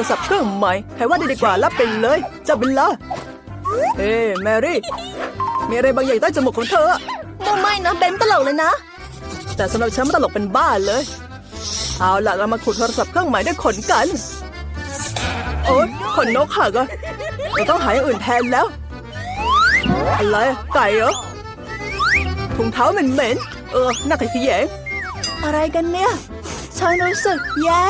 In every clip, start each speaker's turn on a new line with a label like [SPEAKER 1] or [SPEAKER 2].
[SPEAKER 1] รศัพท์เครื่องใหม่ใครว่าดีดีกว่ารับไปเลยเจะเป็นละเฮ้แมรี่ มีอะไรบางอย่างใต้จมูกของเธออะ
[SPEAKER 2] โมไม่นะเบนตลกเลยนะ
[SPEAKER 1] แต่สำหรับฉันมันตลกเป็นบ้าเลย เอาล่ะเรามาขุดโทรศัพท์เครื่องใหม่ด้วยขนกัน โอ๊ยขนนกหักอะเราต้องหาอย่างอื่นแทนแล้ว อะไรอะไก่เหรอถุงเท้าเหม็นๆเออหน้าขยะ
[SPEAKER 2] อะไรกันเนี่ย ฉันรู้สึกแย่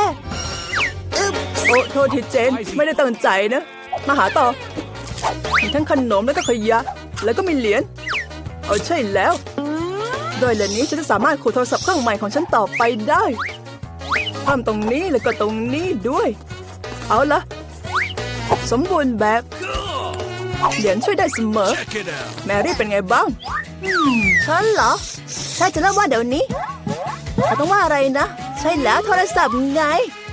[SPEAKER 1] โอ้โทษทีเจน ไม่ได้ตั้งใจนะ มาหาต่อมีทั้งขนมแล้วก็ขยะ แล้วก็มีเหรียญเออใช่แล้ว โดยเหรียญนี้ฉันจะสามารถขุดโทรศัพท์เครื่องใหม่ของฉันต่อไปได้เพิ่มตรงนี้แล้วก็ตรงนี้ด้วย เอาละสมบูรณ์แบบเหรียญช่วยได้เสมอ
[SPEAKER 3] Check it out.
[SPEAKER 1] แมรี่เป็นไงบ้าง
[SPEAKER 2] ฉันเหรอ ใช่จะเล่าว่าเดี๋ยวนี้เราต้องว่าอะไรนะ ใช่แล้วโทรศัพท์ไงอืม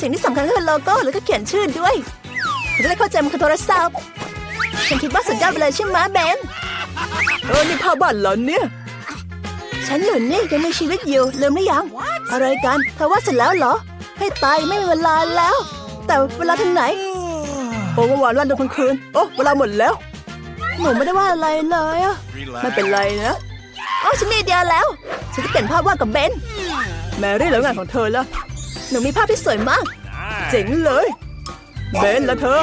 [SPEAKER 2] สิ่งที่สำคัญคือโลโก้แล้วก็เขียนชื่อด้วยจะได้เข้าใจมันคือโทรศัพท์ฉันคิดว่าสุดยอดไปเลยใช่ไหมเบน
[SPEAKER 1] เออนี่ภาพบ้านเหรอเนี่ย
[SPEAKER 2] ฉันอยู่นี่ยังมีชีวิตอยู่ลืมหรือยัง อะไรกันเธอว่าเสร็จแล้วเหรอ ให้ตายไม่มีเวลาแล้ว แต่เวลาถึงไหน
[SPEAKER 1] โอ้เมื่อวานวันเดียวทั้งคืนโอ้เวลาหมดแล้ว
[SPEAKER 2] หนูไม่ได้ว่าอะไรเลยอะ
[SPEAKER 1] ไม่เป็นไรนะ
[SPEAKER 2] อ๋อฉันมีไอเดียแล้ว ฉันจะเปลี่ยนภาพวาดกับเบน
[SPEAKER 1] แมรี่แล้วงานของเธอละ
[SPEAKER 2] หนูมีภาพที่สวยมาก
[SPEAKER 1] เจ๋งเลยเบนแล้วเธอ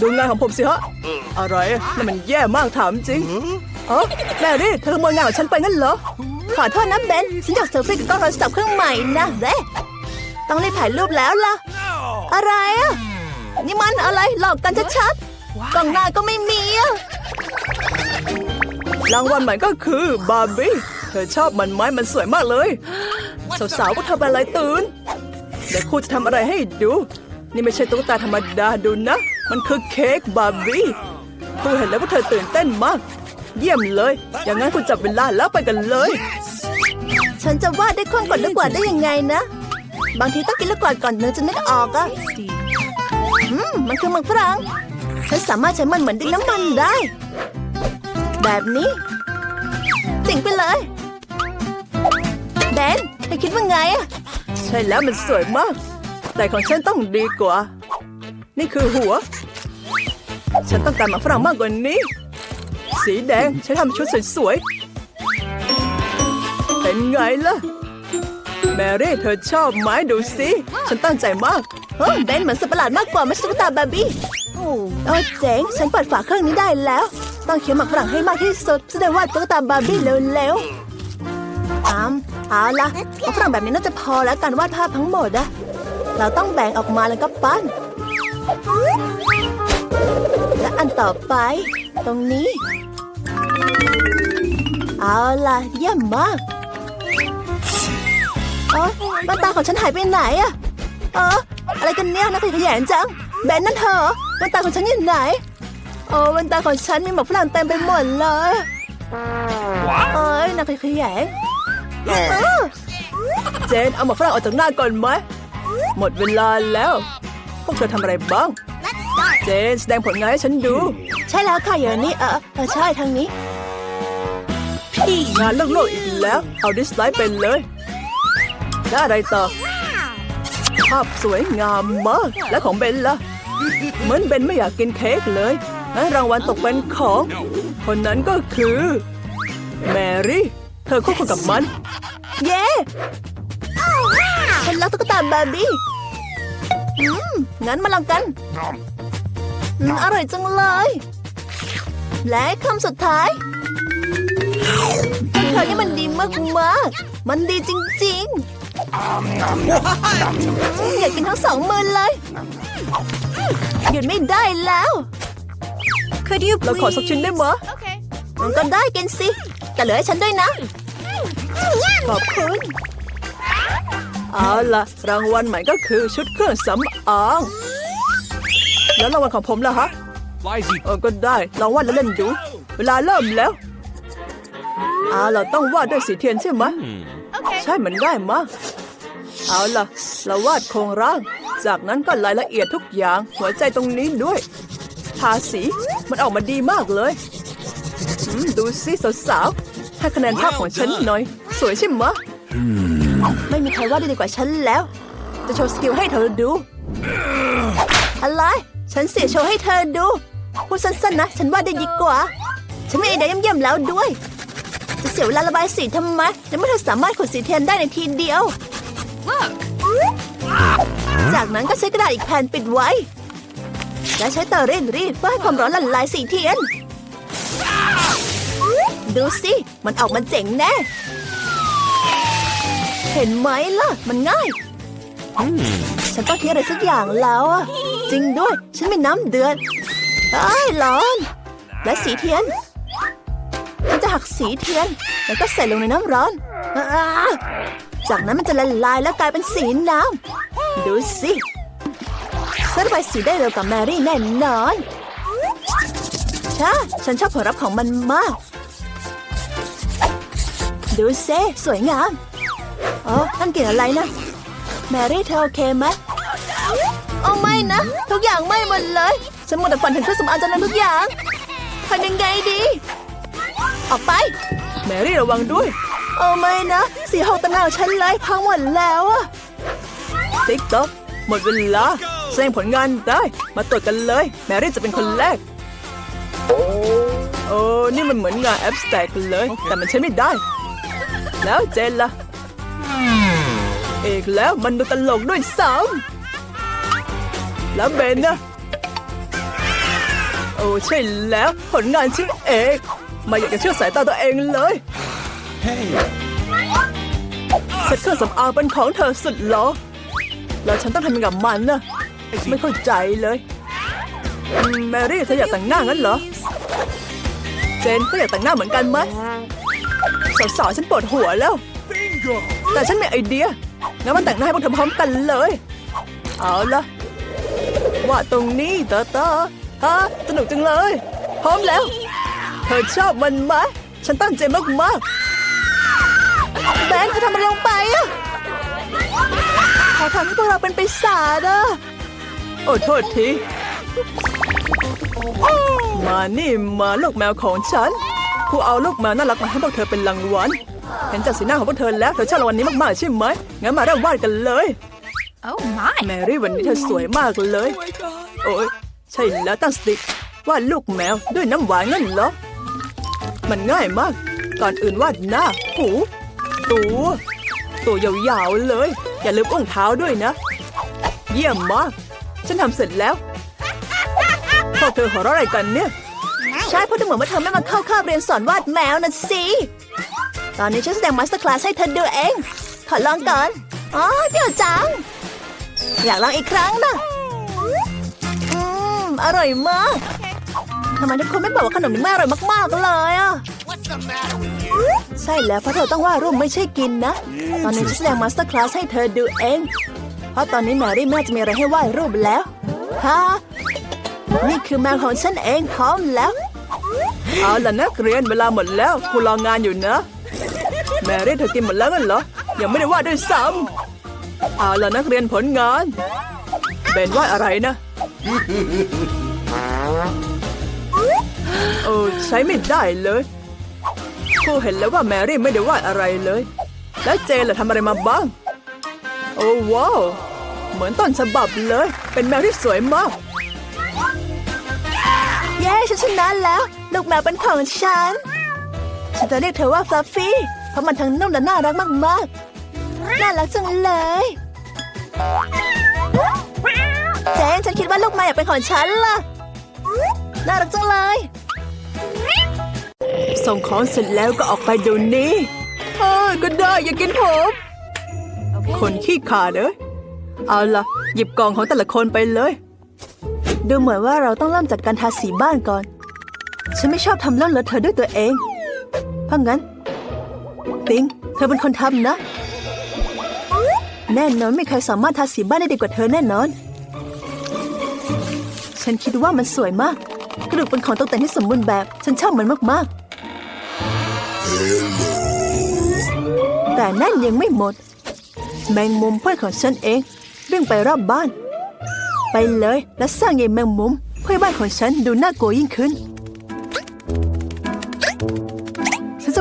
[SPEAKER 1] ดูงานของผมสิฮะ อะไรนั่นมันแย่มากถามจริงเออแมรี่เธอขโมยงานของฉันไปงั้นเหรอ
[SPEAKER 2] ขอโทษนะเบนฉันอยากเซลฟี่กับกล้องโทรศัพท์เครื่องใหม่นะเด้ต้องรีบถ่ายรูปแล้วล่ะ อะไรอะนี่มันอะไรหลอกกันชัดๆกล้องหน้าก็ไม่มีอะ
[SPEAKER 1] รางวัลใหม่ก็คือบาร์บี้ เธอชอบมันไหมมันสวยมากเลย สาวๆก็ทำอะไรตื่น เดี๋ยวครูจะทำอะไรให้ดู นี่ไม่ใช่ตุ๊กตาธรรมดาดูนะ มันคือเค้กบาร์บี้ครูเห็นแล้วว่าเธอตื่นเต้นมาก เยี่ยมเลย อย่างนั้นคุณจับเวลาแล้วไปกันเลย
[SPEAKER 2] ฉันจะวาดได้คล่องกว่าลูกกวาดได้ยังไงนะ บางทีต้องกินลูกกวาดก่อนเนึงจะนึกออกอะอืมมันคือมันฝรั่งฉันสามารถใช้มันเหมือนดินน้ำมันได้ แบบนี้เจ๋งไปเลยแดนเธอคิดว่าไงอะ
[SPEAKER 1] ใช่แล้วมันสวยมาก แต่ของฉันต้องดีกว่า นี่คือหัว ฉันต้องการหมาฝรั่งมากกว่านี้ สีแดงฉันทำชุดสวยๆ เป็นไงล่ะ แมรี่เธอชอบไหมดูสิ ฉันตั้งใจมาก
[SPEAKER 2] เฮ้ยเบนเหมือนสัตว์ประหลาดมากกว่าไม่ใช่ตุ๊กตาบาร์บี้โอ้เจ๋งฉันเปิดฝาเครื่องนี้ได้แล้ว ต้องเคี้ยวหมักฝรั่งให้มากที่สุดจะได้วาดตุ๊กตาบาร์บี้เร็วๆ อามเอาละหมักฝรั่งแบบนี้น่าจะพอแล้วการวาดภาพทั้งหมดอะเราต้องแบ่งออกมาแล้วก็ปั้น และอันต่อไป ตรงนี้ เอาล่ะเยี่ยมมากเอ๋อแว่นตาของฉันหายไปไหนอะเอออะไรกันเนี่ยน่าขยงจัง แบนนั่นเธอเหรอแว่นตาของฉันอยู่ไหนโอ้แว่นตาของฉันมีหมอกฝรั่งเต็มไปหมดเลยเอ้ยน่าขยง เออ
[SPEAKER 1] เจนเอาหมาฝรั่งออกจากหน้าก่อนไหม หมดเวลาแล้ว พวกเธอทำอะไรบ้าง เจนแสดงผลงานให้ฉันดู
[SPEAKER 2] ใช่แล้วค่ะอยู่นี่เออเออใช่ทางนี้
[SPEAKER 1] งานเลิกโลกอีกแล้ว เอาดิสไลด์ไปเลยแล้วอะไรต่อ ภาพสวยงามมาก และของเบนล่ะ เหมือนเบนไม่อยากกินเค้กเลยงั้นรางวัลตกเป็นของ คนนั้นก็คือ แมรี่ เธอคู่ควรกับมัน
[SPEAKER 2] เย้ฉันรักตุ๊กตาบาร์บี้อืมงั้นมาลองกันอืมอร่อยจังเลย และคำสุดท้ายเธอนี่มันดีมากมากๆมันดีจริงๆอืมอยากกินทั้งสองมือเลยหยุดไม่ได้แล้ว Could you
[SPEAKER 1] เราขอสักชิ้นได้ไหมะ
[SPEAKER 2] มันก็ได้กินสิ แต่เหลือให้ฉันด้วยนะ ขอบคุณ
[SPEAKER 1] เอาล่ะ รางวัลใหม่ก็คือชุดเครื่องสำอาง แล้วรางวัลของผมล่ะฮะ
[SPEAKER 3] Flysy.
[SPEAKER 1] เออก็ได้ลองวาดแล้วเล่นดู เวลาเริ่มแล้วเอาล่ะต้องวาดด้วยสีเทียนใช่ไหมะใช่มันง่ายมากเอาล่ะ เราวาดโครงร่าง จากนั้นก็รายละเอียดทุกอย่าง หัวใจตรงนี้ด้วย ทาสีมันออกมาดีมากเลยอืม ดูสิสาวๆให้คะแนนภาพของฉันหน่อย สวยใช่ไหมะ
[SPEAKER 2] ไม่มีใครว่าได้ดีกว่าฉันแล้ว
[SPEAKER 1] จะโชว์สกิลให้เธอดู อะไร ฉันเสียโชว์ให้เธอดูพูดสั้นๆนะ ฉันว่าได้ดีกว่า ฉันมีไอเดียเยี่ยมๆแล้วด้วย จะเสียเวลาระบายสีทำไมในเมื่อเธอสามารถขดสีเทียนได้ในทีเดียว จากนั้นก็ใช้กระดาษอีกแผ่นปิดไว้ และใช้เตาเร่งรีดเพื่อให้ความร้อนละลายสีเทียน ดูสิ มันออกมาเจ๋งแน่ เห็นไหมล่ะ มันง่าย ฉันต้องคิดอะไรสักอย่างแล้วอะจริงด้วย ฉันมีน้ำเดือดไอ้ร้อน และสีเทียนฉันจะหักสีเทียน แล้วก็ใส่ลงในน้ำร้อนอจากนั้นมันจะละลายแล้วกลายเป็นสีน้ำ ดูสิฉันระบายสีได้เร็วกว่าแมรี่แน่นอน ใช่ ฉันชอบผลลัพธ์ของมันมาก ดูเซสวยงามอ๋อนั่นกลิ่นอะไรนะ แมรี่เธอโอเคไหมโอ้ไม่นะ ทุกอย่างไหม่หมดเลย ฉันหมดแต่ฝันถึงเครื่องสำอางจนลืมทุกอย่างทำยังไงดี ออกไป
[SPEAKER 2] แมรี่ระวังด้วย
[SPEAKER 1] โอ้ไม่นะ สีหกตำนานของฉันเลยพังหมดแล้วอะ
[SPEAKER 2] ติ๊กต๊อกหมดเวลาแสดงผลงานได้ มาตรวจกันเลย แมรี่จะเป็นคนแรก โอ้ นี่มันเหมือนงานแอปสแต็กเลย แต่มันใช้ไม่ได้ แล้วเจนล่ะเอกแล้วมันดูตลกด้วยซ้ำแล้วเบนนะโอ้ใช่แล้วผลงานชื่อเอกไมาอยากจะเชื่อสายตาตัวเองเลยเซ็ตเครื่องสำอางเป็นของเธอสุดเหรอ แล้วฉันต้องทำยังไงกับมันน่ะไม่เข้าใจเลยอืมแมรี่เธออยากแต่งหน้างั้นเหรอ เจนก็อยากแต่งหน้าเหมือนกันไหม สาวๆฉันปวดหัวแล้ว แต่ฉันมีไอเดียงั้นมาแต่งหน้าให้พวกเธอพร้อมกันเลย เอาละวาดตรงนี้เตอเตอฮะสนุกจังเลย พร้อมแล้ว เธอชอบมันไหมฉันตั้งใจมากๆ
[SPEAKER 1] แบงค์จะทำอะไรลงไปอะขอทำให้พวกเราเป็นปีศาจอะ
[SPEAKER 2] โอ้โทษที มานี่มาลูกแมวของฉัน ผู้เอาลูกแมวน่ารักมาให้พวกเธอเป็นรางวัลเห็นจากสีหน้าของพวกเธอแล้วเธอชอบรางวัลนี้มากๆใช่ไหมงั้นมาเริ่มวาดกันเลย
[SPEAKER 4] Oh my.
[SPEAKER 2] แมรี่วันนี้เธอสวยมากเลย โอ้ยใช่แล้วตั้งสติวาดลูกแมวด้วยน้ำหวานงั้นเหรอมันง่ายมาก ก่อนอื่นวาดหน้าหูตัว ตัวยาวๆเลย อย่าลืมอุ้งเท้าด้วยนะ เยี่ยมมาก ฉันทำเสร็จแล้วพวกเธอหัวเราะอะไรกันเนี่ย
[SPEAKER 1] ใช่เพราะดูเหมือนว่าเธอไม่มาเข้าคาบเรียนสอนวาดแมวนะสิ ตอนนี้ฉันแสดงมาสเตอร์คลาสให้เธอดูเอง ขอลองก่อน อ๋อเดี๋ยวจัง อยากลองอีกครั้งนะอืม อร่อยมาก ทำไมทุกคนไม่บอกว่าขนมนี้ไม่อร่อยมากๆเลยอะ ใช่แล้วเพราะเธอต้องวาดรูปไม่ใช่กินนะ ตอนนี้ฉันแสดงมาสเตอร์คลาสให้เธอดูเอง เพราะตอนนี้แมรี่ไม่จะมีอะไรให้วาดรูปแล้วฮะนี่คือแมวของฉันเองพร้อมแล้ว
[SPEAKER 2] เอาล่ะนักเรียนเวลาหมดแล้วครูรองานอยู่นะ แมรี่เธอกินหมดแล้วงั้นเหรอ ยังไม่ได้วาดด้วยซ้ำเอาล่ะนักเรียนผลงาน เป็นวาดอะไรนะ โอ้ใช้ไม่ได้เลยครูเห็นแล้วว่าแมรี่ไม่ได้วาดอะไรเลย แล้วเจนล่ะทำอะไรมาบ้าง โอ้ว้าวเหมือนต้นฉบับเลย เป็นแมวที่สวยมาก
[SPEAKER 1] เย้ฉันชนะแล้ว ลูกแมวเป็นของฉัน ฉันจะเรียกเธอว่าฟลัฟฟี่ เพราะมันทั้งนุ่มและน่ารักมากๆ น่ารักจังเลย เจนฉันคิดว่าลูกแมวอยากเป็นของฉันล่ะ น่ารักจังเลย
[SPEAKER 2] ส่งของเสร็จแล้วก็ออกไปเดี๋ยวนี้เอ้ยก็ได้อย่ากินผมคนขี้ขาดเอ้ยเอาล่ะ หยิบกล่องของแต่ละคนไปเลย
[SPEAKER 1] ดูเหมือนว่าเราต้องเริ่มจากการทาสีบ้านก่อน ฉันไม่ชอบทำเรื่องเลอะเทอด้วยตัวเอง เพราะงั้น ติง เธอเป็นคนทำนะ แน่นอนไม่ใครสามารถทาสีบ้านได้ดีกว่าเธอแน่นอน ฉันคิดว่ามันสวยมาก กระดูกเป็นของตกแต่งที่สมบูรณ์แบบ ฉันชอบมันมากๆ แต่นั่นยังไม่หมด แมงมุมเพื่อนของฉันเองวิ่งไปรอบบ้าน ไปเลยและสร้างใยแมงมุมเพื่อบ้านของฉันดูน่ากลัวยิ่งขึ้น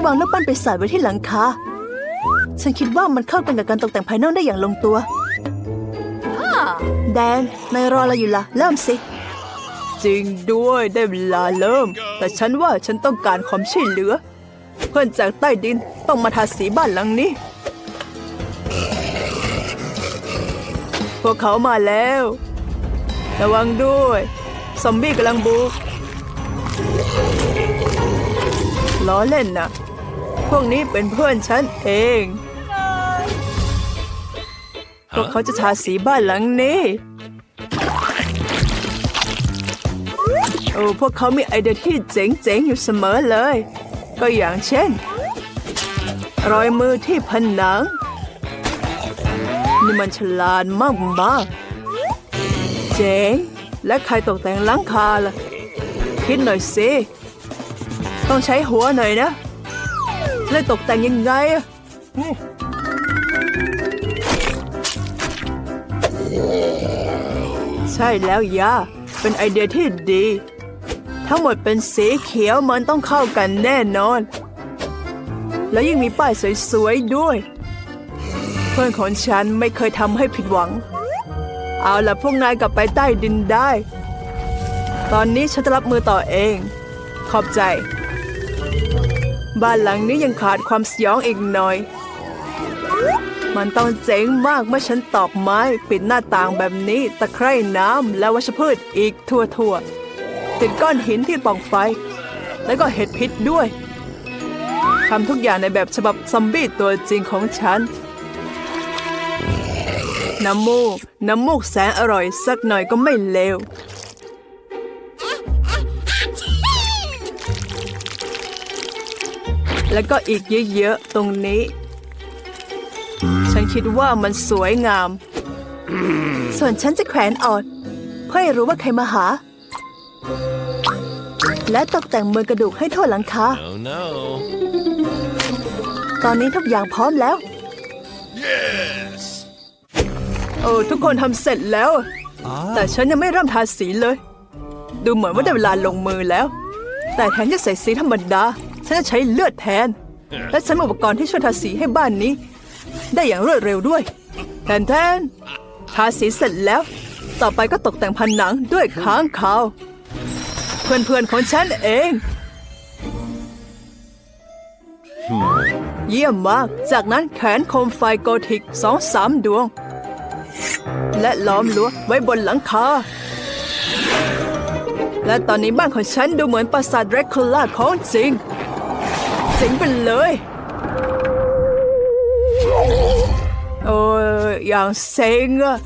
[SPEAKER 1] วางรูปปั้นปีศาจไว้ที่หลังคา ฉันคิดว่ามันเข้ากันกับการตกแต่งภายนอกได้อย่างลงตัว
[SPEAKER 2] แดนนายรออะไรอยู่ล่ะ เริ่มสิ
[SPEAKER 1] จริงด้วยได้เวลาเริ่ม แต่ฉันว่าฉันต้องการความช่วยเหลือ เพื่อนจากใต้ดินต้องมาทาสีบ้านหลังนี้ พวกเขามาแล้ว ระวังด้วย ซอมบี้กำลังบุกล้อเล่นนะ พวกนี้เป็นเพื่อนฉันเอง พวกเขาจะทาสีบ้านหลังนี้ โอ้พวกเขามีไอเดียที่เจ๋งๆอยู่เสมอเลย ก็อย่างเช่น รอยมือที่ผนัง นี่มันฉลาดมากมากๆเจ๋ง และใครตกแต่งหลังคาล่ะ คิดหน่อยสิ ต้องใช้หัวหน่อยนะ เลยตกแต่งยังไงอะใช่แล้วยาเป็นไอเดียที่ดี ทั้งหมดเป็นสีเขียวมันต้องเข้ากันแน่นอน แล้วยังมีป้ายสวยๆด้วย เพื่อนของฉันไม่เคยทำให้ผิดหวัง เอาล่ะพวกนายกลับไปใต้ดินได้ ตอนนี้ฉันจะรับมือต่อเอง ขอบใจ บ้านหลังนี้ยังขาดความสยองอีกหน่อย มันต้องเจ๋งมากเมื่อฉันตอกไม้ ปิดหน้าต่างแบบนี้ ตะไคร่น้ำและวัชพืชอีกทั่วๆติดก้อนหินที่ป่องไฟ แล้วก็เห็ดพิษด้วยทำทุกอย่างในแบบฉบับซอมบี้ตัวจริงของฉัน น้ำมูก น้ำมูกแสนอร่อยสักหน่อยก็ไม่เลว แล้วก็อีกเยอะๆตรงนี้ ฉันคิดว่ามันสวยงาม
[SPEAKER 2] ส่วนฉันจะแขวนออด เพื่อให้รู้ว่าใครมาหา และตกแต่งมือกระดูกให้ทั่วหลังคา
[SPEAKER 3] Oh no.
[SPEAKER 2] ตอนนี้ทุกอย่างพร้อมแล้ว
[SPEAKER 3] Yes.
[SPEAKER 1] โอ้ทุกคนทำเสร็จแล้ว แต่ฉันยังไม่เริ่มทาสีเลย ดูเหมือนว่าได้เวลาลงมือแล้ว แต่แทนจะใส่สีธรรมดา ฉันจะใช้เลือดแทน และใช้อุปกรณ์ที่ช่วยทาสีให้บ้านนี้ ได้อย่างรวดเร็วด้วยแทนแทนทาสีเสร็จแล้ว ต่อไปก็ตกแต่งผนังด้วยค้างคาว เพื่อนๆของฉันเอง เยี่ยมมาก จากนั้นแขวนโคมไฟโกธิกสองสามดวง และล้อมรั้วไว้บนหลังคาและตอนนี้บ้านของฉันดูเหมือนปราสาทแดรคูล่าของจริง เจ๋งไปเลยโอ้อย่างเซ็งอะ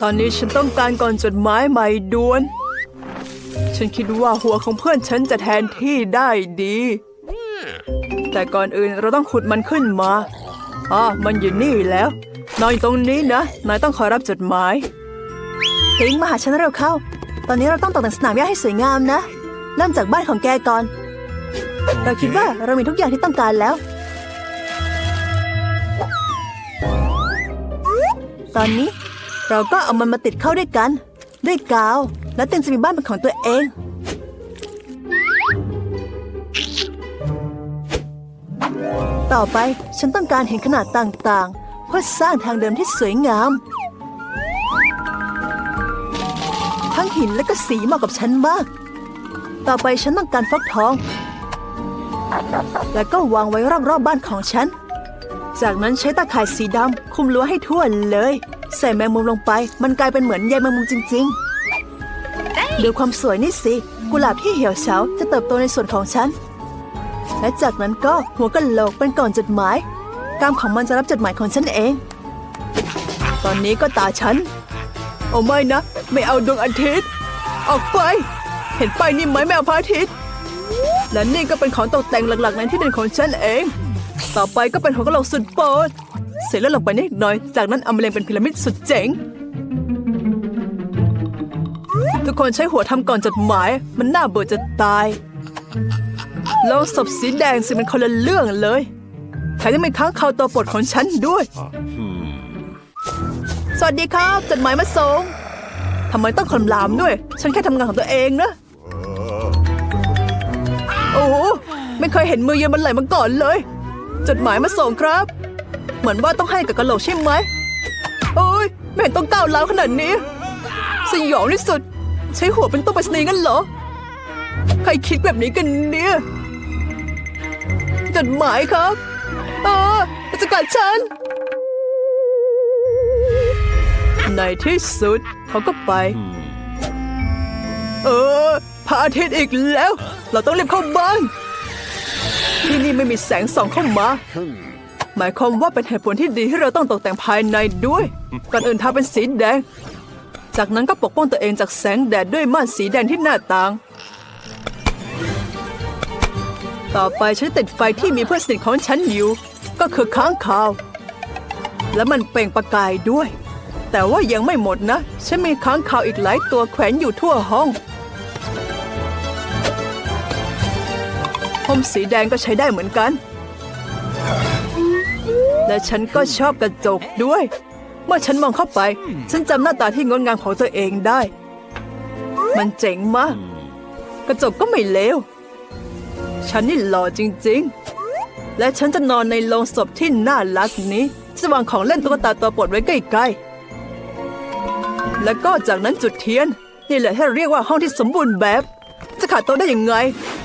[SPEAKER 1] ตอนนี้ฉันต้องการก่อนจดหมายใหม่ด่วน ฉันคิดว่าหัวของเพื่อนฉันจะแทนที่ได้ดี แต่ก่อนอื่นเราต้องขุดมันขึ้นมาอ๋อมันอยู่นี่แล้ว นอนอยู่ตรงนี้นะ นายต้องคอยรับจดหมาย
[SPEAKER 2] ทิ้งมาหาฉันเร็วเข้า ตอนนี้เราต้องตกแต่งสนามหญ้าให้สวยงามนะ เริ่มจากบ้านของแกก่อน เราคิดว่าเรามีทุกอย่างที่ต้องการแล้ว ตอนนี้เราก็เอามันมาติดเข้าด้วยกัน ด้วยกาว แล้วเต็นจะมีบ้านเป็นของตัวเอง ต่อไปฉันต้องการเห็นขนาดต่างๆ เพื่อสร้างทางเดินที่สวยงาม ทั้งหินและก็สีเหมาะกับฉันมาก ต่อไปฉันต้องการฟักทอง แล้วก็วางไว้รอบๆบบ้านของฉัน จากนั้นใช้ตาข่ายสีดำคลุมรั้วให้ทั่วเลย ใส่แมงมุมลงไป มันกลายเป็นเหมือนใยแมงมุมจริงๆดูความสวยนี่สิ กุหลาบที่เหี่ยวเฉาจะเติบโตในส่วนของฉัน และจากนั้นก็หัวกะโหลกเป็นก่อนจดหมายกามของมันจะรับจดหมายของฉันเอง
[SPEAKER 1] ตอนนี้ก็ตาฉัน โอ้ไม่นะ ไม่เอาดวงอาทิตย์ ออกไป เห็นป้ายนี่ไหมไม่เอาพระอาทิตย์ และนี่ก็เป็นของตกแต่งหลักๆในที่ดินของฉันเอง ต่อไปก็เป็นหัวกะโหลกสุดโปรดเสร็จแล้วลงไปนิดหน่อย จากนั้นเอามาเรียงเป็นพีระมิดสุดเจ๋ง ทุกคนใช้หัวทำก่อนจดหมาย มันน่าเบื่อจะตายลองศพสีแดงสิมันคนละเรื่องเลยแถมยังมีค้างคาวตัวโปรดของฉันด้วย สวัสดีครับ จดหมายมาส่งทำไมต้องคำรามด้วย ฉันแค่ทำงานของตัวเองนะ ไม่เคยเห็นมือเย็นมันไหลมาก่อนเลย จดหมายมาส่งครับ เหมือนว่าต้องให้กับกะโหลกใช่ไหมโอ้ยไม่เห็นต้องก้าวร้าวขนาดนี้ สยองที่สุด ใช้หัวเป็นตัวไปรษณีย์กันเหรอ ใครคิดแบบนี้กันเนี่ยจดหมายครับเออจะกัดฉัน ในที่สุดเขาก็ไป เออพระอาทิตย์อีกแล้ว เราต้องรีบเข้าบ้านที่ นี่ไม่มีแสงส่องเข้ามา หมายความว่าเป็นเหตุผลที่ดีที่เราต้องตกแต่งภายในด้วย ก่อนอื่นทาเป็นสีแดง จากนั้นก็ปกป้องตัวเองจากแสงแดดด้วยม่านสีแดงที่หน้าต่าง ต่อไปฉันติดไฟที่มีเพื่อนสนิทของฉันอยู่ ก็คือค้างคาว และมันเปล่งประกายด้วย แต่ว่ายังไม่หมดนะ ฉันมีค้างคาวอีกหลายตัวแขวนอยู่ทั่วห้อง พรมสีแดงก็ใช้ได้เหมือนกัน และฉันก็ชอบกระจกด้วย เมื่อฉันมองเข้าไป ฉันจำหน้าตาที่งดงามของตัวเองได้ มันเจ๋งมาก กระจกก็ไม่เลว ฉันนี่หล่อจริง ๆ และฉันจะนอนในโรงศพที่น่ารักนี้จะวางของเล่นตุ๊กตาตัวโปรดไว้ใกล้ๆ แล้วก็จากนั้นจุดเทียน นี่แหละที่เราเรียกว่าห้องที่สมบูรณ์แบบ จะขาดโต๊ะได้ยังไง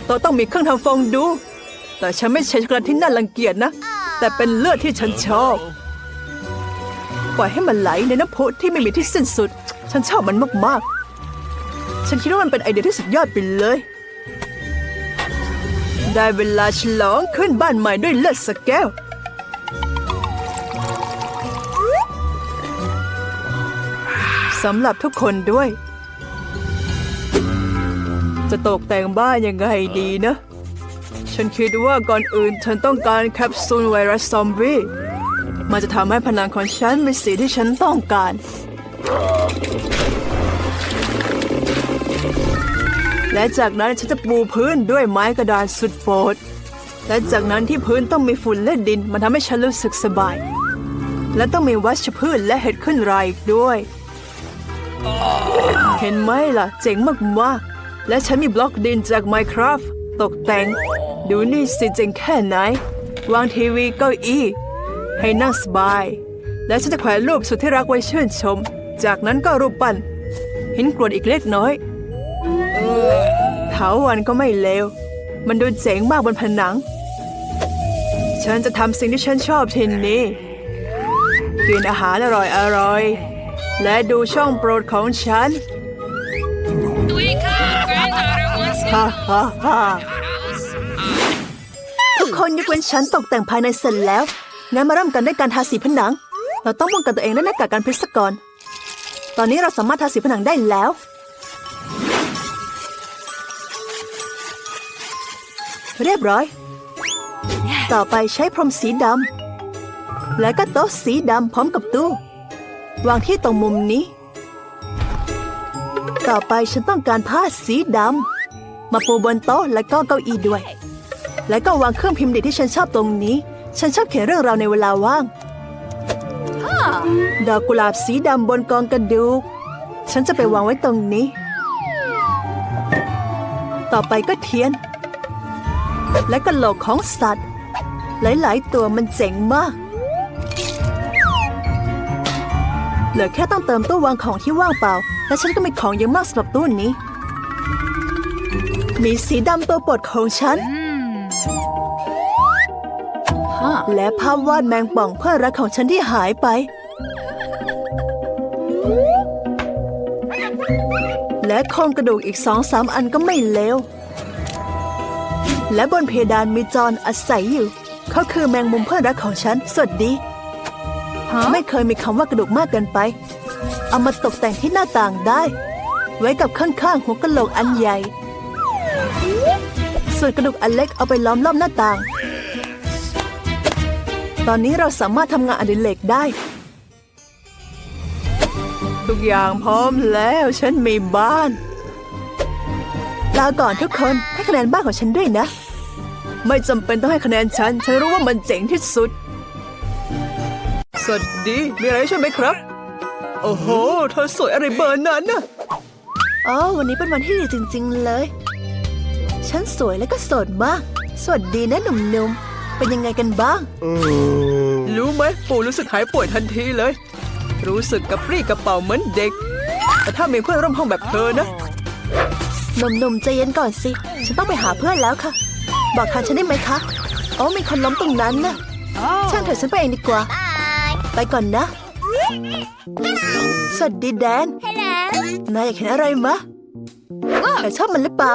[SPEAKER 1] ต๊ะต้องมีเครื่องทำฟองดู แต่ฉันไม่ใช่ช็อกโกแลตที่น่ารังเกียจนะ แต่เป็นเลือดที่ฉันชอบ ปล่อยให้มันไหลในน้ำพุที่ไม่มีที่สิ้นสุด ฉันชอบมันมากๆ ฉันคิดว่ามันเป็นไอเดียที่สุดยอดไปเลย ได้เวลาฉลองขึ้นบ้านใหม่ด้วยเลือดสกแก้วสำหรับทุกคนด้วย จะตกแต่งบ้านยังไงดีนะ ฉันคิดว่าก่อนอื่นฉันต้องการแคปซูลไวรัสซอมบี้มันจะทำให้ผนังของฉันเป็นสีที่ฉันต้องการ และจากนั้นฉันจะปูพื้นด้วยไม้กระดานสุดโปรดและจากนั้นที่พื้นต้องมีฝุ่นและดิน มันทำให้ฉันรู้สึกสบาย และต้องมีวัชพืชและเห็ดขึ้นรายอีกด้วย เห็นไหมล่ะ เจ๋งมากๆ และฉันมีบล็อกดินจาก Minecraft ตกแต่ง ดูนี่สิเจ๋งแค่ไหน วางทีวีเก้าอี้ ให้นั่งสบาย และฉันจะแขวนรูปสุดที่รักไว้ชื่นชม จากนั้นก็รูปปั้นหินกรวดอีกเล็กน้อยเถาวันก็ไม่เลว มันดูเจ๋งมากบนผนัง ฉันจะทำสิ่งที่ฉันชอบทีนี้กินอาหารอร่อยอร่อยๆและดูช่องโปรดของฉัน ฮ่าฮ่าฮ่า
[SPEAKER 2] ทุกคนยกเว้นฉันตกแต่งภายในเสร็จแล้ว งั้นมาเริ่มกันด้วยการทาสีผนัง เราต้องป้องกันตัวเองด้วยหน้ากากกันพิษซะก่อน ตอนนี้เราสามารถทาสีผนังได้แล้ว เรียบร้อย ต่อไปใช้พรมสีดำ และก็โต๊ะสีดำพร้อมกับตู้ วางที่ตรงมุมนี้ ต่อไปฉันต้องการผ้าสีดำ มาปูบนโต๊ะและก็เก้าอี้ด้วย และก็วางเครื่องพิมพ์เด็กที่ฉันชอบตรงนี้ ฉันชอบเขียนเรื่องราวในเวลาว่าง ดอกกุหลาบสีดำบนกองกระดูก ฉันจะไปวางไว้ตรงนี้ ต่อไปก็เทียน และกระโหลกของสัตว์ หลาย ๆ ตัวมันเจ๋งมาก เหลือแค่ต้องเติมตู้วางของที่ว่างเปล่า และฉันก็มีของเยอะมากสำหรับตู้นี้ มีสีดำตัวโปรดของฉัน และภาพวาดแมงป่องเพื่อนรักของฉันที่หายไป และโครงกระดูกอีกสองสามอันก็ไม่เลว และบนเพดานมีจอนอาศัยอยู่ เขาคือแมงมุมเพื่อนรักของฉัน สวัสดี ไม่เคยมีคำว่ากระดูกมากเกินไป เอามาตกแต่งที่หน้าต่างได้ ไว้กับข้างๆหัวกะโหลกอันใหญ่ ส่วนกระดูกอันเล็กเอาไปล้อมรอบหน้าต่าง ตอนนี้เราสามารถทำงานอดิเรกได้
[SPEAKER 1] ทุกอย่างพร้อมแล้วฉันมีบ้าน
[SPEAKER 2] ลาก่อนทุกคนให้คะแนนบ้านของฉันด้วยนะ
[SPEAKER 1] ไม่จำเป็นต้องให้คะแนนฉัน ฉันรู้ว่ามันเจ๋งที่สุด สวัสดีมีอะไรใช่วยไหมครับ โอ้โหเธอสวยอะไรเบอร์นั้นน่ะ
[SPEAKER 2] อ๋อวันนี้เป็นวันที่ดีจริง ๆ เลย ฉันสวยและก็โสดมาก สวัสดีนะหนุ่มๆ เป็นยังไงกันบ้าง
[SPEAKER 1] รู้ไหมปู่รู้สึกหายป่วยทันทีเลย รู้สึกกระปรี้กระเป๋าเหมือนเด็ก แต่ถ้ามีเพื่อนร่วมห้องแบบเธอนะ
[SPEAKER 2] หนุ่มๆใจเย็นก่อนสิ ฉันต้องไปหาเพื่อนแล้วค่ะ บอกทางฉันได้ไหมคะอ๋อมีคนล้มตรงนั้นนะช่างเถอะฉันไปเองดีกว่า ไปก่อนนะ สวัสดีแดน นายอยากเห็นอะไรมะนายชอบมันหรือเปล่า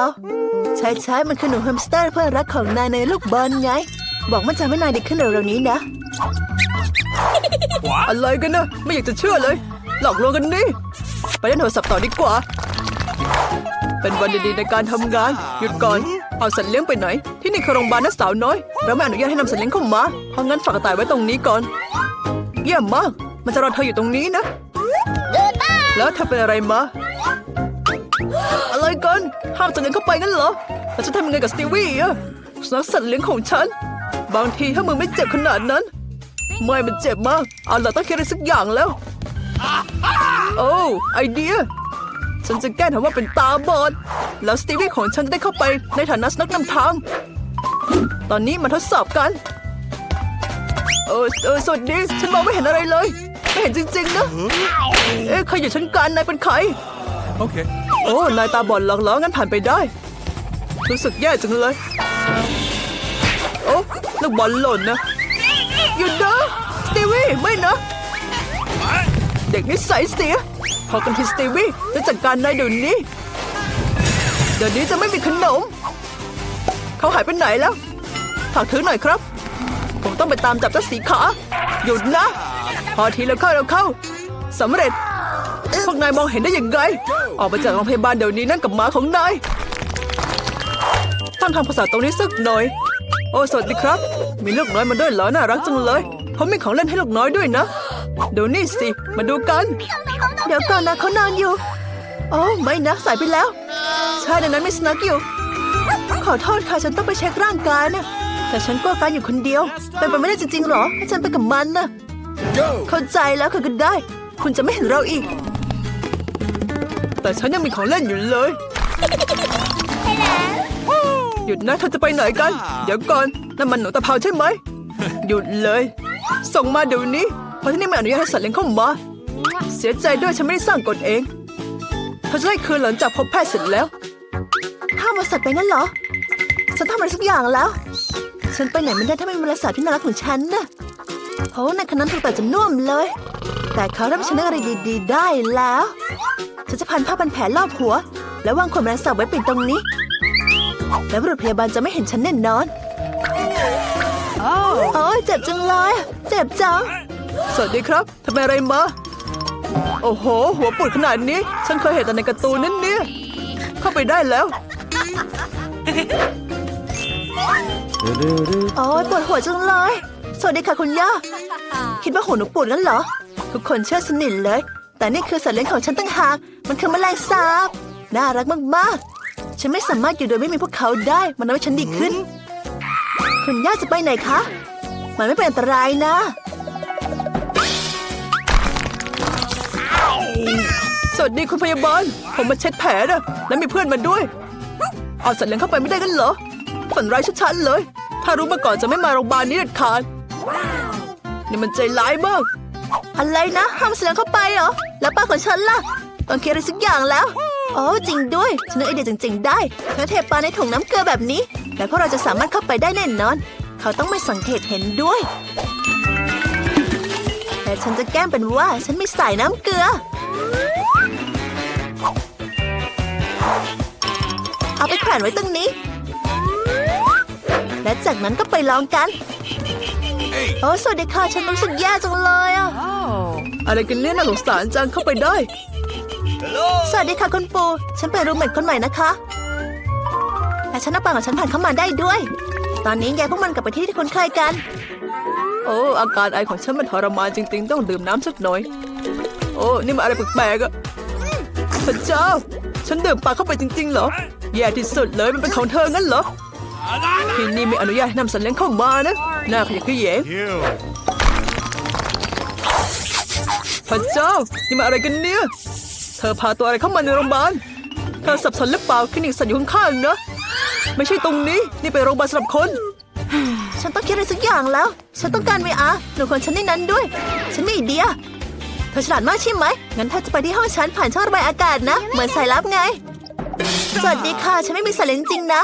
[SPEAKER 2] ใช่ใช่ๆมันคือหนูแฮมสเตอร์เพื่อนรักของนายในลูกบอลไง บอกมันจะให้นายดีขึ้นเร็วๆนี้นะ
[SPEAKER 1] อะไรกันนะ ไม่อยากจะเชื่อเลย หลอกลวงกันนี่ ไปเล่นโทรศัพท์ต่อดีกว่า เป็นวันดีๆในการทำงาน หยุดก่อน เอาสัตว์เลี้ยงไปไหน ที่นี่คือโรงพยาบาลนะสาวน้อยเราไม่อนุญาตให้นำสัตว์เลี้ยงเข้ามาเพราะงั้นฝากกระต่ายไว้ตรงนี้ก่อน เยี่ยมมาก มันจะรอเธออยู่ตรงนี้นะ แล้วเธอเป็นอะไรมา อะไรกัน ห้ามสัตว์เลี้ยงเข้าไปงั้นเหรอแล้วจะทำยังไงกับสตีวี่อะสุนัขสัตว์เลี้ยงของฉัน บางทีถ้ามึงไม่เจ็บขนาดนั้น ไม่มันเจ็บมากเอาล่ะต้องคิดอะไรสักอย่างแล้ว โอ้ไอเดีย ฉันจะแกล้งทำว่าเป็นตาบอด แล้วสตีวี่ของฉันจะได้เข้าไปในฐานะสนักนำทาง ตอนนี้มาทดสอบกัน เออเออสวัสดี ฉันมองไม่เห็นอะไรเลย ไม่เห็นจริงๆนะ เอ๊ะใครอยู่ชั้นกลารนายเป็นใคร
[SPEAKER 3] Okay.
[SPEAKER 1] โอ้ นายตาบอดหลอกล้องั้นผ่านไปได้ รู้สึกแย่จังเลย โอ้ลูกบอลหล่นนะหยุดนะสตีวี่ไม่นะ เด็กนิสัยเสีย พอกันทีสตีวี่จะจัดการนายเดี๋ยวนี้ เดี๋ยวนี้จะไม่มีขนม เขาหายไปไหนแล้วฝากถือหน่อยครับ ผมต้องไปตามจับเจ้าสีขา หยุดนะ พอทีแล้วเข้าแล้วเข้าสำเร็จ พวกนายมองเห็นได้ยังไง ออกไปจากโรงพยาบาลเดี๋ยวนี้นั่นกับหมาของนาย ต้องทำภาษาตรงนี้สักหน่อย โอ้สวัสดีครับ มีลูกน้อยมาด้วยเหรอ น่ารักจังเลย ผมมีของเล่นให้ลูกน้อยด้วยนะ เดี๋ยวนี่สิ มาดูกัน
[SPEAKER 2] เดี๋ยวก่อนนะเขานอนอยู่ โอ้ไม่นะสายไปแล้ว
[SPEAKER 1] ใช่ในนั้นมีสนักอยู่
[SPEAKER 2] ขอโทษค่ะฉันต้องไปเช็คร่างกายนะ แต่ฉันกลัวการอยู่คนเดียว เป็นไปไม่ได้จริงๆหรอให้ฉันไปกับมันนะ
[SPEAKER 3] Go.
[SPEAKER 2] เข้าใจแล้วค่ะก็ได้ คุณจะไม่เห็นเราอีก
[SPEAKER 1] แต่ฉันยังมีของเล่นอยู่เลย หยุดนะเธอจะไปไหนกัน เดี๋ยวก่อนนั่นมันหนูตะเภาใช่ไหม หยุดเลย ส่งมาเดี๋ยวนี้ เพราะที่นี่ไม่อนุญาตให้สัตว์เลี้ยงเข้ามา เสียใจด้วยฉันไม่ได้สร้างกฎเองเธอจะได้คืนหลังจากพบแพทย์เสร็จแล้ว
[SPEAKER 2] ห้ามมาสัตว์ไปงั้นเหรอ ฉันทำอะไรสักอย่างแล้ว ฉันไปไหนไม่ได้ถ้าไม่มีบริษัทที่น่ารักของฉันนะโอ้ในคนนั้นถูกตัดจนน่วมเลย แต่เขาเริ่มชนะอะไรดีๆ ได้แล้ว ฉันจะพันผ้าพันแผลรอบหัว แล้ววางขวดแมลงสาบไว้ปิดตรงนี้ แล้วบุรุษพยาบาลจะไม่เห็นฉันแน่นอนโอ้ยเจ็บจังเลย เจ็บจัง
[SPEAKER 1] สวัสดีครับทำไมอะไรมา โอ้โห หัวปูดขนาดนี้ ฉันเคยเห็นแต่ในการ์ตูนนั่นเนี่ย เข้าไปได้แล้ว
[SPEAKER 2] โอ้ยปวดหัวจังเลย สวัสดีค่ะคุณย่า คิดว่าหัวหนูปวดงั้นเหรอ ทุกคนเชื่อสนิทเลย แต่นี่คือสัตว์เลี้ยงของฉันตั้งหาก มันคือแมลงสาบ น่ารักมากๆ ฉันไม่สามารถอยู่โดยไม่มีพวกเขาได้ มันทำให้ฉันดีขึ้น คุณย่าจะไปไหนคะ มันไม่เป็นอันตรายนะ
[SPEAKER 1] สวัสดีคุณพยาบาล ผมมาเช็ดแผลนะแล้วมีเพื่อนมาด้วย เอาสัตว์เลี้ยงเข้าไปไม่ได้กันเหรอ ฝันร้ายชัดๆเลย ถ้ารู้มาก่อนจะไม่มาโรงพยาบาลนี้เด็ดขาด นี่มันใจร้ายมาก
[SPEAKER 2] อะไรนะห้ามเสียงเข้าไปเหรอ แล้วป้าของฉันล่ะต้องคิดอะไรสักอย่างแล้วโอ้จริงด้วย ฉันนึกไอเดียจริง ๆ ได้แค่เทปลาในถุงน้ำเกลือแบบนี้ และพวกเราจะสามารถเข้าไปได้แน่นอน เขาต้องไม่สังเกตเห็นด้วย แต่ฉันจะแกล้งเป็นว่าฉันไม่ใส่น้ำเกลือ เอาไปแขวนไว้ตรงนี้ และจากนั้นก็ไปลองกัน โอ้สวัสดีค่ะ ฉันรู้สึกแย่จังเลยอะ
[SPEAKER 1] อะไรกันเนี่ยน่าสงสารจังเข้าไปได้
[SPEAKER 2] สวัสดีค่ะคุณปู ฉันเป็นรูมเมทคนใหม่นะคะและฉันเอาปังของฉันผ่านเข้ามาได้ด้วย ตอนนี้ยายพวกมันกลับไปที่ที่คุ้นเคยกัน
[SPEAKER 1] โอ้อาการไอของฉันมันทรมานจริง ๆ ต้องดื่มน้ำสักหน่อย โอ้นี่มันอะไรแปลกๆอะพระเจ้า ฉันดื่มปลาเข้าไปจริง ๆ เหรอ แย่ที่สุดเลยมันเป็นของเธองั้นเหรอที่นี่ไม่อนุญาตให้นำสัตว์เลี้ยงเข้ามานะ น่าขยะแขยง
[SPEAKER 3] You.
[SPEAKER 1] พระเจ้า นี่มันอะไรกันเนี่ย เธอพาตัวอะไรเข้ามาในโรงพยาบาล เธอสับสนหรือเปล่าคลินิกสัตว์อยู่ข้างๆนะ ไม่ใช่ตรงนี้ นี่เป็นโรงพยาบาลสำหรับคน
[SPEAKER 2] ฉันต้องคิดอะไรสักอย่างแล้ว ฉันต้องการ VR หนูคนฉันในนั้นด้วย ฉันมีไอเดีย
[SPEAKER 1] เธอฉลาดมากใช่ไหม งั้นเธอจะไปที่ห้องฉันผ่านช่องระบายอากาศนะ เหมือนสายลับไง สวัสดีค่ะ ฉันไม่มีสายเลี้ยงจริงๆนะ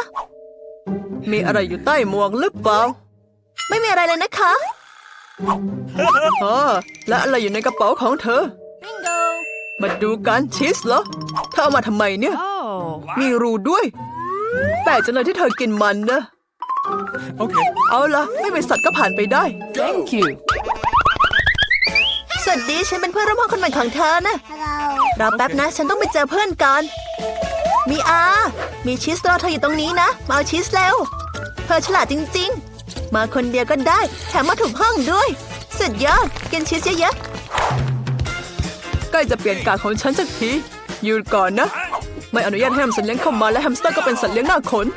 [SPEAKER 2] มีอะไรอยู่ใต้หมวกหรือเปล่า
[SPEAKER 1] ไม่มีอะไรเลยนะคะ
[SPEAKER 2] อ๋อและอะไรอยู่ในกระเป๋าของเธอ มาดูกันชีสเหรอ เธอเอามาทำไมเนี่ย มีรูด้วย แปลกจังเลยที่เธอกินมันนะ
[SPEAKER 5] Okay.
[SPEAKER 2] เอาละไม่เป็นสัตว์ก็ผ่านไปได้
[SPEAKER 6] Thank you.
[SPEAKER 1] สวัสดีฉันเป็นเพื่อนร่วมห้องคนใหม่ของเธอนะรอแป๊บนะ ฉันต้องไปเจอเพื่อนก่อน มีอา มีชีสรอเธออยู่ตรงนี้นะ มาเอาชีสเร็วเธอฉลาดจริง ๆ มาคนเดียวก็ได้ แถมมาถูกห้องด้วย สุดยอดกินชีสเยอะ
[SPEAKER 2] ใกล้จะเปลี่ยนกาของฉันสักทีหยุดก่อนนะ ไม่อนุญาตให้แฮมสัตว์เลี้ยงเข้ามาและแฮมสเตอร์ก็เป็นสัตว์เลี้ยงหน้าขน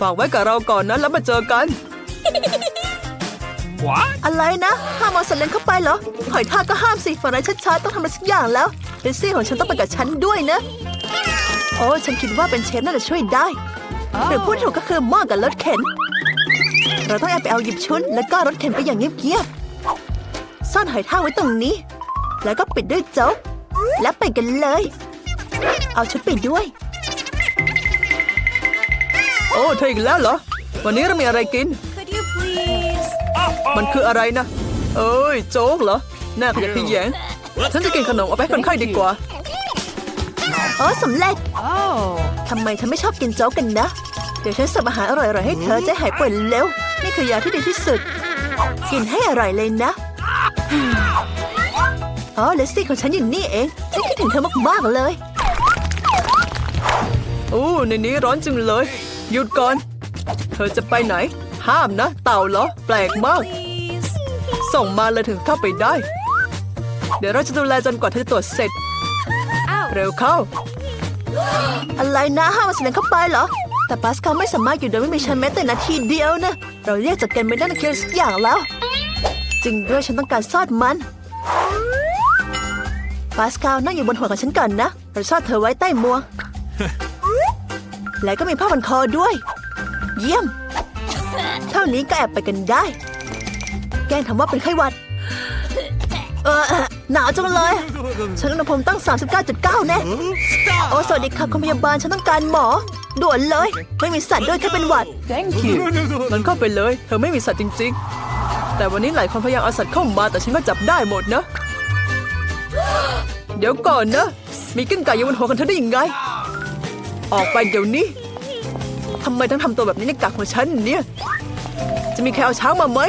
[SPEAKER 2] ฝากไว้กับเราก่อนนะแล้วมาเจอกัน
[SPEAKER 5] What?
[SPEAKER 1] ๆอะไรนะห้ามเอาสัตว์เลี้ยงเข้าไปเหรอหอยทากก็ห้ามสิฝันร้ายชัดๆต้องทำอะไรสักอย่างแล้วเดซี่ของฉันต้องไปกับฉันด้วยนะ โอ้ฉันคิดว่าเป็นเชฟน่าจะช่วยได้หรือพูดถูกก็คือหม้อกับรถเข็น เราต้องแอบไปเอาหยิบชุดแล้วก็รถเข็นไปอย่างเงียบๆ ซ่อนหอยทากไว้ตรงนี้ แล้วก็ปิดด้วยโจ๊ก แล้วไปกันเลย เอาชุดไปด้วย
[SPEAKER 2] โอ้เธออีกแล้วเหรอ วันนี้เรามีอะไรกิน มันคืออะไรนะ เอ้ย โจ๊กเหรอ น่าขยะแขยง ฉันจะกินขนมเอาไปให้คนไข้ดีกว่า
[SPEAKER 1] อ๋อสำเร็จ
[SPEAKER 6] Oh.
[SPEAKER 1] ทำไมเธอไม่ชอบกินโจ๊กกันนะ เดี๋ยวฉันสับอาหารอร่อยๆให้เธอจะหายป่วยเร็ว นี่คือยาที่ดีที่สุด กินให้อร่อยเลยนะ อ๋อเลสซี่ของฉันอยู่นี่เอง ฉันคิดถึงเธอมากๆเลย
[SPEAKER 2] โอ้ในนี้ร้อนจังเลย หยุดก่อน เธอจะไปไหน ห้ามนะ เต่าเหรอ แปลกมาก ส่งมาเลยถึงเข้าไปได้ เดี๋ยวเราจะดูแลจนกว่าเธอจะตรวจเสร็จ เร็วเข้า
[SPEAKER 1] อะไรนะห้ามเอาเสียงเข้าไปเหรอ แต่ปาสคาไม่สามารถอยู่โดยไม่มีฉันแม้แต่นาทีเดียวนะ เราเรียกจากกันไม่ได้นักเรียนสักอย่างแล้ว จริงด้วยฉันต้องการซอดมันปาสคานั่งอยู่บนหัวของฉันก่อนนะเราซ่อนเธอไว้ใต้หมวและก็มีผ้าพันคอด้วย เยี่ยม เท่านี้ก็แอบไปกันได้ แกล้งทำว่าเป็นไข้หวัด เออ หนาวจังเลย ฉันอุณหภูมิตั้ง 39.9 แน่ โอ้ สวัสดีค่ะคุณพยาบาล ฉันต้องการหมอ ด่วนเลย ไม่มีสัตว์ด้วยแค่เป็นหวัด
[SPEAKER 6] Thank you.
[SPEAKER 2] มันเข้าไปเลย เธอไม่มีสัตว์จริง ๆ แต่วันนี้หลายคนพยายามเอาสัตว์เข้ามา แต่ฉันก็จับได้หมดนะ เดี๋ยวก่อนนะ มีกิ้งก่าอยู่บนหัวของเธอได้ยังไง ออกไปเดี๋ยวนี้ทำไมต้องทำตัวแบบนี้ในกากของฉันเนี่ย จะมีใครเอาช้างมาไหม